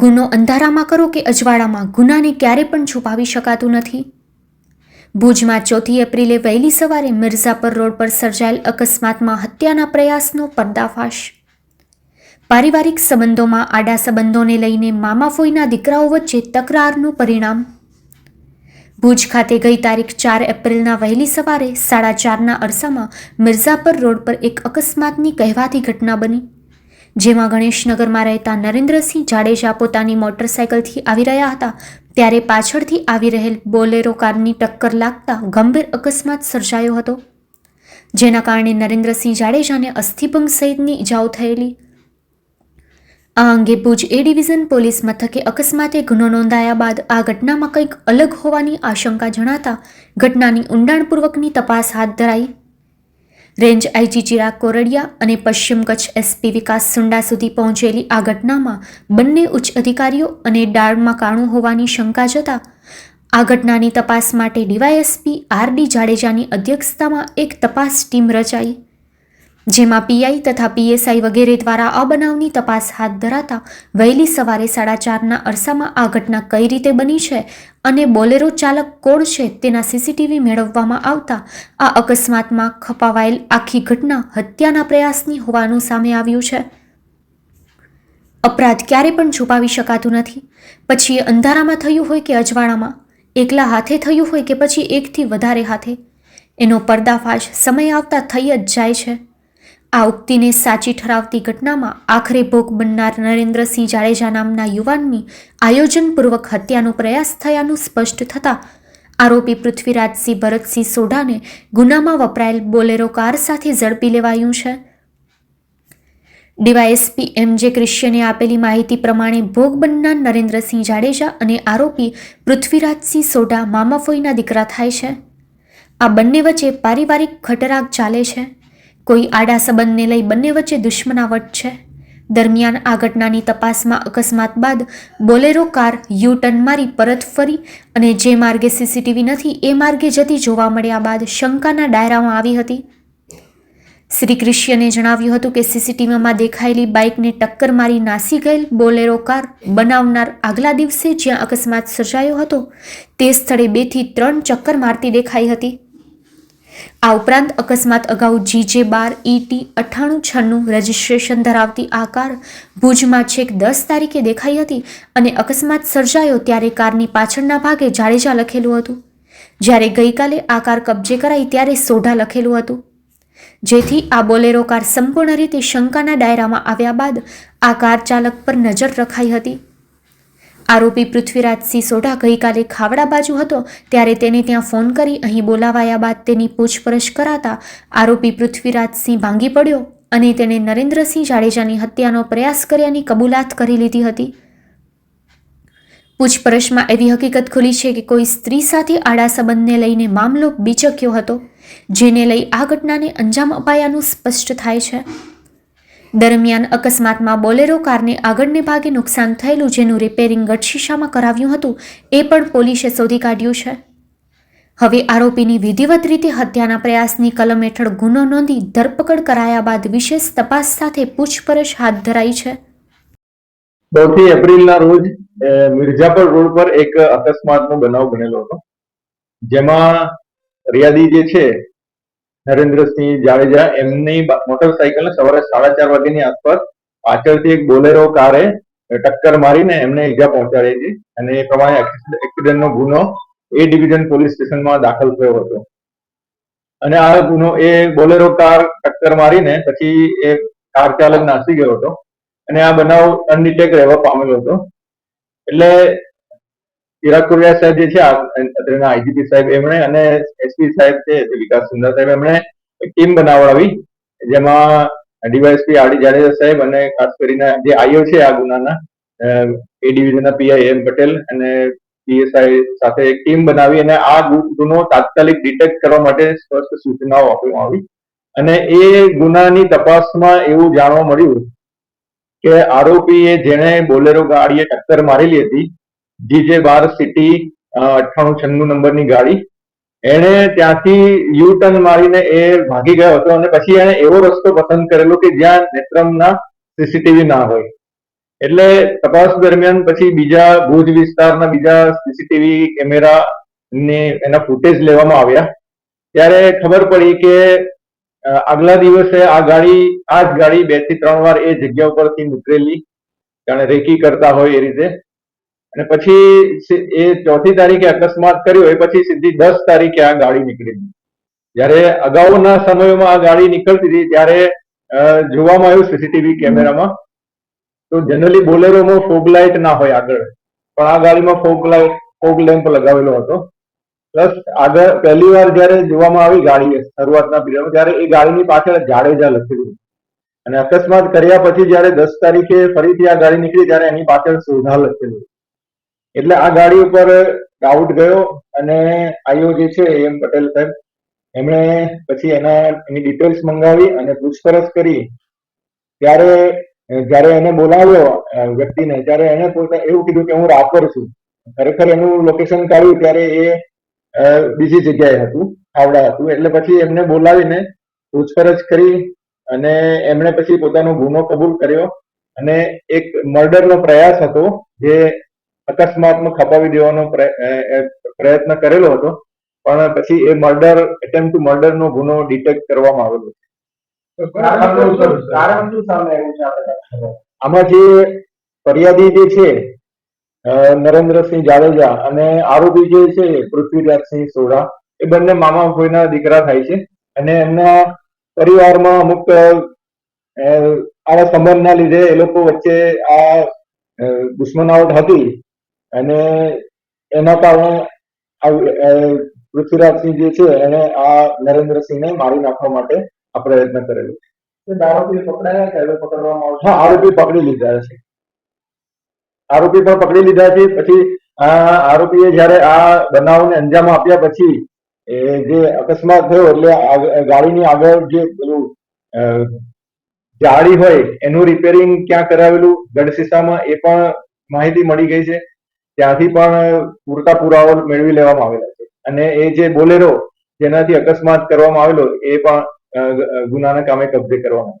ગુનો અંધારામાં કરો કે અજવાળામાં, ગુનાને ક્યારે પણ છુપાવી શકાતું નથી? ભુજમાં ચોથી એપ્રિલે વહેલી સવારે મિર્ઝાપર રોડ પર સર્જાયેલ અકસ્માતમાં હત્યાના પ્રયાસનો પર્દાફાશ. પારિવારિક સંબંધોમાં આડા સંબંધોને લઈને મામાફોઈના દીકરાઓ વચ્ચે તકરારનું પરિણામ. ભુજ ખાતે ગઈ તારીખ ચાર એપ્રિલના વહેલી સવારે સાડા ચારના અરસામાં મિર્ઝાપર રોડ પર એક અકસ્માતની કહેવાતી ઘટના બની. જેમાં ગણેશનગરમાં રહેતા નરેન્દ્રસિંહ જાડેજા પોતાની મોટરસાયકલથી આવી રહ્યા હતા, ત્યારે પાછળથી આવી રહેલ બોલેરો કારની ટક્કર લાગતા ગંભીર અકસ્માત સર્જાયો હતો, જેના કારણે નરેન્દ્રસિંહ જાડેજાને અસ્થિભંગ સહિતની ઇજાઓ થયેલી. આ અંગે ભુજ એ ડિવિઝન પોલીસ મથકે અકસ્માતે ગુનો નોંધાયા બાદ આ ઘટનામાં કંઈક અલગ હોવાની આશંકા જણાતા ઘટનાની ઊંડાણપૂર્વકની તપાસ હાથ ધરાઈ. રેન્જ આઈજી ચિરાગ કોરડિયા અને પશ્ચિમ કચ્છ એસપી વિકાસ સુંડા સુધી પહોંચેલી આ ઘટનામાં બંને ઉચ્ચ અધિકારીઓ અને ડાળમાં કાણું હોવાની શંકા જતા આ ઘટનાની તપાસ માટે ડીવાયએસપી આર ડી જાડેજાની અધ્યક્ષતામાં એક તપાસ ટીમ રચાઈ. જેમાં પીઆઈ તથા પીએસઆઈ વગેરે દ્વારા આ બનાવની તપાસ હાથ ધરાતા વહેલી સવારે સાડા ચારના અરસામાં આ ઘટના કઈ રીતે બની છે અને બોલેરો ચાલક કોણ છે તેના સીસીટીવી મેળવવામાં આવતા આ અકસ્માતમાં ખપાવાયેલ આખી ઘટના હત્યાના પ્રયાસની હોવાનું સામે આવ્યું છે. અપરાધ ક્યારે પણ છુપાવી શકાતું નથી. પછી એ અંધારામાં થયું હોય કે અજવાળામાં, એકલા હાથે થયું હોય કે પછી એકથી વધારે હાથે. એનો પર્દાફાશ સમય આવતા થઈ જ જાય છે. આ ઉક્તિને સાચી ઠરાવતી ઘટનામાં આખરે ભોગ બનનાર નરેન્દ્રસિંહ જાડેજા નામના યુવાનની આયોજનપૂર્વક હત્યાનો પ્રયાસ થયાનું સ્પષ્ટ થતાં આરોપી પૃથ્વીરાજસિંહ ભરતસિંહ સોઢાને ગુનામાં વપરાયેલ બોલેરો કાર સાથે ઝડપી લેવાયું છે. ડીવાયએસપી એમ જે ક્રિશ્યને આપેલી માહિતી પ્રમાણે ભોગ બનનાર નરેન્દ્રસિંહ જાડેજા અને આરોપી પૃથ્વીરાજસિંહ સોઢા મામાફોઈના દીકરા થાય છે. આ બંને વચ્ચે પારિવારિક ખટરાગ ચાલે છે. કોઈ આડા સંબંધને લઈ બંને વચ્ચે દુશ્મનાવટ છે. દરમિયાન આ ઘટનાની તપાસમાં અકસ્માત બાદ બોલેરો કાર યુ ટર્ન મારી પરત ફરી અને જે માર્ગે સીસીટીવી નથી એ માર્ગે જતી જોવા મળ્યા બાદ શંકાના ડાયરામાં આવી હતી. શ્રી ક્રિશ્ચને જણાવ્યું હતું કે સીસીટીવીમાં દેખાયેલી બાઇકને ટક્કર મારી નાસી ગયેલ બોલેરો કાર બનાવનાર આગલા દિવસે જ્યાં અકસ્માત સર્જાયો હતો, તે સ્થળે બેથી ત્રણ ચક્કર મારતી દેખાઈ હતી. આ ઉપરાંત અકસ્માત અગાઉ જીજે બાર, ઈટી અઠ્ઠાણું છન્નું રજિસ્ટ્રેશન ધરાવતી આ કાર ભુજમાં છેક દસ તારીખે દેખાઈ હતી અને અકસ્માત સર્જાયો ત્યારે કારની પાછળના ભાગે જાડેજા લખેલું હતું. જ્યારે ગઈકાલે આ કાર કબજે કરાઈ ત્યારે સોઢા લખેલું હતું. જેથી આ બોલેરો કાર સંપૂર્ણ રીતે શંકાના દાયરામાં આવ્યા બાદ આ કાર ચાલક પર નજર રખાઈ હતી. આરોપી પૃથ્વીરાજસિંહ સોઢા ગઈકાલે ખાવડા બાજુ હતો, ત્યારે તેને ત્યાં ફોન કરી અહીં બોલાવાયા બાદ તેની પૂછપરછ કરાતા આરોપી પૃથ્વીરાજસિંહ ભાંગી પડ્યો અને તેણે નરેન્દ્રસિંહ જાડેજાની હત્યાનો પ્રયાસ કર્યાની કબૂલાત કરી લીધી હતી. પૂછપરછમાં એવી હકીકત ખુલી છે કે કોઈ સ્ત્રી સાથે આડા સંબંધને લઈને મામલો બીચક્યો હતો, જેને લઈ આ ઘટનાને અંજામ અપાયાનું સ્પષ્ટ થાય છે. દરમિયાન અકસ્માતમાં બોલેરો કારને આગળને ભાગે નુકસાન થયેલું જેનું રિપેરિંગ ગઢશીશામાં કરાવ્યું હતું એ પણ પોલીસે શોધી કાઢ્યું છે. હવે આરોપીની વિધિવત રીતે હત્યાના પ્રયાસની કલમ હેઠળ ગુનો નોંધી ધરપકડ કરાયા બાદ વિશેષ તપાસ સાથે પૂછપરછ હાથ ધરાઈ છે. ચોથી એપ્રિલના રોજ અ, મિર્ઝાપર રોડ પર એક અકસ્માતનો બનાવ બનેલો હતો જેમાં રિયાદી જે છે નરેન્દ્રસિંહ જાડેજા એમની મોટરસાયકલ સવારે સાડા ચાર વાગ્યાની આસપાસ પાછળથી એક બોલેરો કારે ટક્કર મારીને એમને ઈજા પહોંચાડી હતી. અને એ પ્રમાણે એક્સિડન્ટનો ગુનો એ ડિવિઝન પોલીસ સ્ટેશનમાં દાખલ થયો હતો. અને આ ગુનો, એ બોલેરો કાર ટક્કર મારીને પછી એ કાર ચાલક નાસી ગયો હતો. અને આ બનાવ અનડિટેક રહેવા પામેલો હતો. એટલે ચિરાગ સાહેબ જે છે અત્યારના આઈજીપી સાહેબ એમણે અને એસપી સાહેબ છે વિકાસ સુંદર સાહેબ એમણે ટીમ બનાવડાવી, જેમાં ડીવાયએસપી આરડી જાડેજા સાહેબ અને ખાસ કરીને જે આઈઓ છે, આ ગુનાના એ ડિવિઝનના પીઆઈ એમ પટેલ અને પીએસઆઈ સાથે એક ટીમ બનાવી અને આ ગુનો તાત્કાલિક ડિટેક્ટ કરવા માટે સ્પષ્ટ સૂચનાઓ આપવામાં આવી. અને એ ગુનાની તપાસમાં એવું જાણવા મળ્યું કે આરોપીએ જેણે બોલેરો ગાડીએ ટક્કર મારેલી હતી જીજે બાર સિટી અઠ્ઠાણું છન્નું નંબરની ગાડી. એણે ત્યાંથી યુ ટર્ન મારીને એ ભાગી ગયો હતો અને પછી એણે એવો રસ્તો પસંદ કરેલો કે જ્યાં નેત્રમના સીસીટીવી ના હોય. એટલે તપાસ દરમિયાન પછી બીજા ભુજ વિસ્તારના બીજા સીસીટીવી કેમેરા ને એના ફૂટેજ લેવામાં આવ્યા. ત્યારે ખબર પડી કે આગલા દિવસે આ ગાડી, આ જ ગાડી બેથી ત્રણ વાર એ જગ્યા ઉપરથી નીકળેલી જાણે રેકી કરતા હોય એ રીતે. અને પછી એ ચોથી તારીખે અકસ્માત કર્યો, એ પછી સીધી દસ તારીખે આ ગાડી નીકળી જ્યારે અગાઉના સમયમાં આ ગાડી નીકળતી હતી, ત્યારે જોવામાં આવ્યું સીસીટીવી કેમેરામાં તો જનરલી બોલેરોમાં ફોગ લાઇટ ના હોય આગળ. પણ આ ગાડીમાં ફોગ લાઇટ ફોગ લેમ્પ લગાવેલો હતો. પ્લસ આગળ, પહેલી વાર જ્યારે જોવામાં આવી ગાડી શરૂઆતના પીરિયડમાં ત્યારે એ ગાડીની પાછળ જાડેજા લખેલું અને અકસ્માત કર્યા પછી જ્યારે દસ તારીખે ફરીથી આ ગાડી નીકળી, ત્યારે એની પાછળ સોધા લખેલું એટલે આ ગાડી ઉપર ડાઉટ ગયો અને આઈઓ જે છે એમ પટેલ સાહેબ, એમણે પછી એના, એની ડિટેલ્સ મંગાવી અને પૂછપરછ કરી. ત્યારે, જ્યારે એને બોલાવ્યો વ્યક્તિને, ત્યારે એને પોતે એવું કીધું કે હું રાપર છું. ખરેખર એનું લોકેશન કાઢ્યું ત્યારે એ બીજી જગ્યાએ હતું, ખાવડા હતું. એટલે પછી એમને બોલાવીને પૂછપરછ કરી અને એમણે પછી પોતાનો ગુનો કબૂલ કર્યો અને એક મર્ડરનો પ્રયાસ હતો જે અકસ્માતમાં ખપાવી દેવાનો પ્રયત્ન કરેલો હતો. પણ પછી એ મર્ડર એટેમ્પ ટુ મર્ડર નો ગુનો ડિટેક્ટ કરવામાં આવેલો છે. આમાં જે ફરિયાદી જે છે નરેન્દ્રસિંહ જાડેજા અને આરોપી જે છે પૃથ્વીરાજસિંહ સોઢા એ બંને મામા ફોઈના દીકરા થાય છે. અને એમના પરિવારમાં અમુક આવા સંબંધના લીધે એ લોકો વચ્ચે આ દુશ્મનાવટ હતી. અને એના કારણે પૃથ્વીરાજસિંહ જે છે એને આ નરેન્દ્રસિંહને મારી નાખવા માટે આ પ્રયત્ન કરેલો. આરોપી પકડાયા કે હવે પકડવામાં આવશે? હા આરોપી પકડી લીધા છે. આરોપી પણ પકડી લીધા છે. પછી આરોપીએ જયારે આ બનાવને અંજામ આપ્યા પછી એ જે અકસ્માત થયો એટલે ગાડીની આગળ જે પેલું જાળી હોય એનું રિપેરિંગ ક્યાં કરાવેલું? ગઢશીશામાં એ પણ માહિતી મળી ગઈ છે. ત્યાંથી પણ પૂરતા પુરાવા મેળવી લેવામાં આવેલા છે. અને એ જે બોલેરો જેનાથી અકસ્માત કરવામાં આવેલો એ પણ ગુનાના કામે કબજે કરવામાં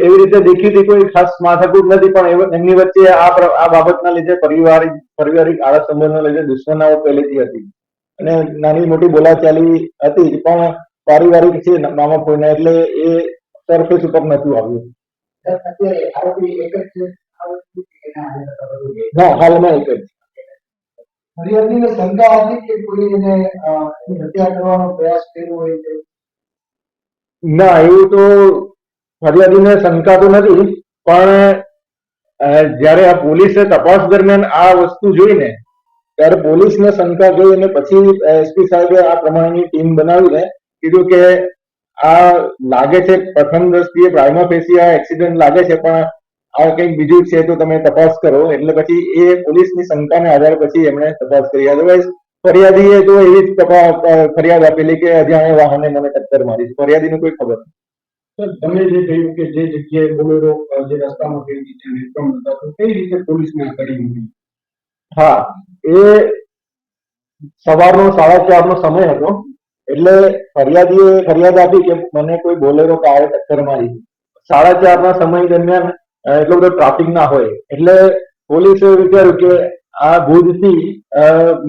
એવું રીતે દેખીતી કોઈ ખાસ માથાકૂટ નથી પણ એમની વચ્ચે આ આ બાબતના લીધે પરિવારિક પારિવારિક આળસ સંબંધના લીધે દુશ્મનાઓ પહેલેથી હતી. અને નાની મોટી બોલાચાલી હતી પણ પારિવારિક છે મામા ફોઈના એટલે એ સરફેસ ઉપર નતું આવ્યું. હા હાલમાં એક જ ફરિયાદીને શંકા હતી કે કોઈ એને હત્યા કરવાનો પ્રયાસ કર્યો હોય છે ના એવું તો ફરિયાદીને શંકા તો નથી પણ જ્યારે આ પોલીસે તપાસ દરમિયાન આ વસ્તુ જોઈને ત્યારે પોલીસને શંકા જોઈ અને પછી એસપી સાહેબે આ પ્રમાણેની ટીમ બનાવીને કીધું કે આ લાગે છે પ્રથમ દ્રષ્ટિએ પ્રાઇમા ફેસી આ એક્સિડન્ટ લાગે છે પણ આ કંઈક બીજું છે તો તમે તપાસ કરો. એટલે પછી એ પોલીસની શંકાને આધારે પછી એમણે તપાસ કરી. અધરવાઇઝ ફરિયાદીએ તો એવી જ ફરિયાદ આપેલી કે અજાણે વાહને મને ટક્કર મારી ફરિયાદીને કોઈ ખબર નથી. તમે જે કહ્યું કે જે જગ્યાએ બોલેરો જે રસ્તામાં ગઈ હતી ત્યાં વિક્રમ હતા તો કઈ રીતે પોલીસને કરી હા એ સવારનો સાડા ચાર નો સમય હતો. એટલે ફરિયાદીએ ફરિયાદ આપી કે મને કોઈ બોલેરો કારે ટક્કર મારી સાડા ચાર ના સમય દરમિયાન એટલો બધો ટ્રાફિક ના હોય. એટલે પોલીસે વિચાર્યું કે આ ભુજથી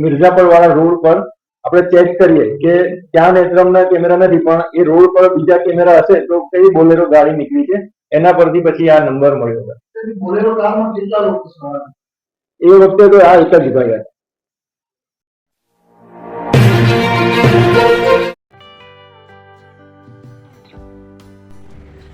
મિર્ઝાપર વાળા રોડ પર આપણે ચેક કરીએ કે ત્યાં નેત્રમના કેમેરા નથી પણ એ રોડ પર બીજા કેમેરા હશે તો કઈ બોલેરો ગાડી નીકળી છે? એના પરથી પછી આ નંબર મળ્યો હતો. બોલેરો કારમાં કેટલા લોકો એ વખતે તો આ એક જ ભાઈ